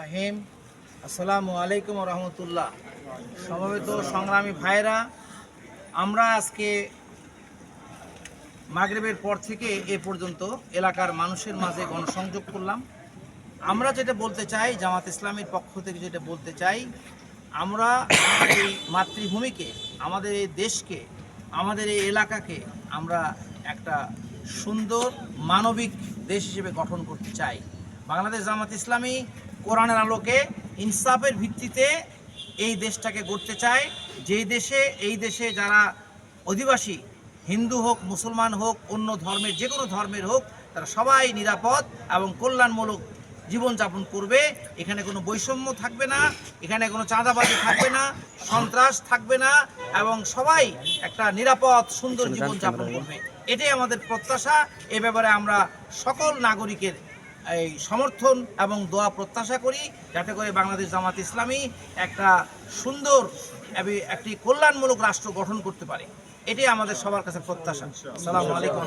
রাহিম আসসালামু আলাইকুম রহমতুল্লাহ। সমবেত সংগ্রামী ভাইরা আমরা আজকে মাগরেবের পর থেকে এ পর্যন্ত এলাকার মানুষের মাঝে গণসংযোগ করলাম। আমরা যেটা বলতে চাই, জামাত ইসলামের পক্ষ থেকে যেটা বলতে চাই, আমরা এই মাতৃভূমিকে, আমাদের এই দেশকে, আমাদের এই এলাকাকে আমরা একটা সুন্দর মানবিক দেশ হিসেবে গঠন করতে চাই। বাংলাদেশ জামাত ইসলামী কোরআনের আলোকে ইনসাফের ভিত্তিতে এই দেশটাকে গড়তে চায়। যেই দেশে এই দেশে যারা অধিবাসী হিন্দু হোক মুসলমান হোক অন্য ধর্মের যে কোনো ধর্মের হোক তারা সবাই নিরাপদ এবং কল্যাণমূলক জীবনযাপন করবে। এখানে কোনো বৈষম্য থাকবে না এখানে কোনো চাঁদাবাজি থাকবে না সন্ত্রাস থাকবে না এবং সবাই একটা নিরাপদ সুন্দর জীবনযাপন করবে। এটাই আমাদের প্রত্যাশা। এ ব্যাপারে আমরা সকল নাগরিকের এই সমর্থন এবং দোয়া প্রত্যাশা করি যাতে করে বাংলাদেশ জামাত ইসলামী একটা সুন্দর একটি কল্যাণমূলক রাষ্ট্র গঠন করতে পারে। এটাই আমাদের সবার কাছে প্রত্যাশা। আসসালামু আলাইকুম।